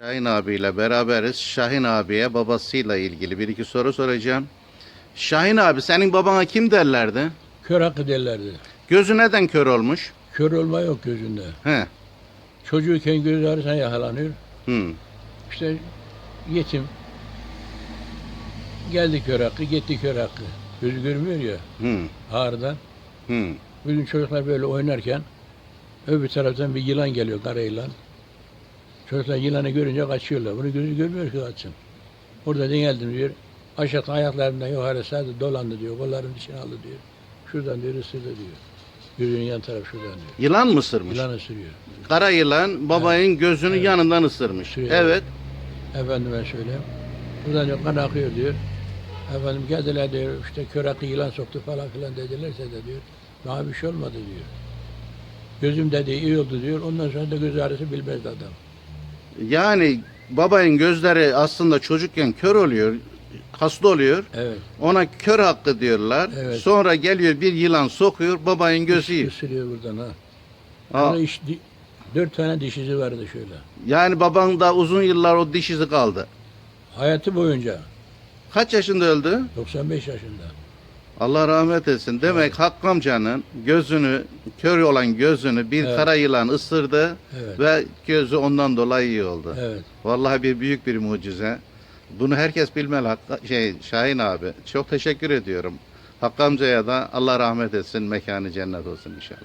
Şahin abiyle beraberiz. Şahin abiye babasıyla ilgili bir iki soru soracağım. Şahin abi senin babana kim derlerdi? Kör hakkı derlerdi. Gözü neden kör olmuş? Kör olma yok gözünde. He. Çocuğuyken göz ağrısına yakalanıyor. Hı. İşte yetim. Geldi kör hakkı, gitti kör hakkı. Gözü görmüyor ya Hı. ağrıdan. Hı. Gün çocuklar böyle oynarken öbür taraftan bir yılan geliyor, kara yılan. Çocuklar yılanı görünce kaçıyorlar. Bunu gözü görmüyor ki kaçsın. Orada dengeldim diyor. Aşağı ayaklarından yukarı sardı dolandı diyor. Kollarını dışına aldı diyor. Şuradan diyor ısırdı diyor. Gözünün yan tarafı şuradan diyor. Yılan mı ısırmış? Yılan ısırıyor. Kara yılan babanın gözünü Evet. yanından ısırmış. Isırıyor. Evet. Efendime söyleyeyim. Buradan diyor kan akıyor diyor. Efendim geldiler diyor işte kör akı yılan soktu falan filan dedilerse de diyor. Daha bir şey olmadı diyor. Gözüm dedi iyi oldu diyor. Ondan sonra da göz ağrısı bilmezdi adam. Yani babanın gözleri aslında çocukken kör oluyor. Hasta oluyor. Evet. Ona kör hakkı diyorlar. Evet. Sonra geliyor bir yılan sokuyor babanın gözü yiyor. Isırıyor buradan ha. Aa, Sonra iş, di- dört tane dişizi vardı şöyle. Yani baban da uzun yıllar o diş izi kaldı. Hayatı boyunca Kaç yaşında öldü? 95 yaşında. Allah rahmet etsin. Demek Hakkı amcanın gözünü, kör olan gözünü bir Evet. kara yılan ısırdı Evet. ve gözü ondan dolayı iyi oldu. Evet. Vallahi bir büyük bir mucize. Bunu herkes bilmeli Hakkı, şey Şahin abi. Çok teşekkür ediyorum. Hakkı amcaya da Allah rahmet etsin. Mekanı cennet olsun inşallah.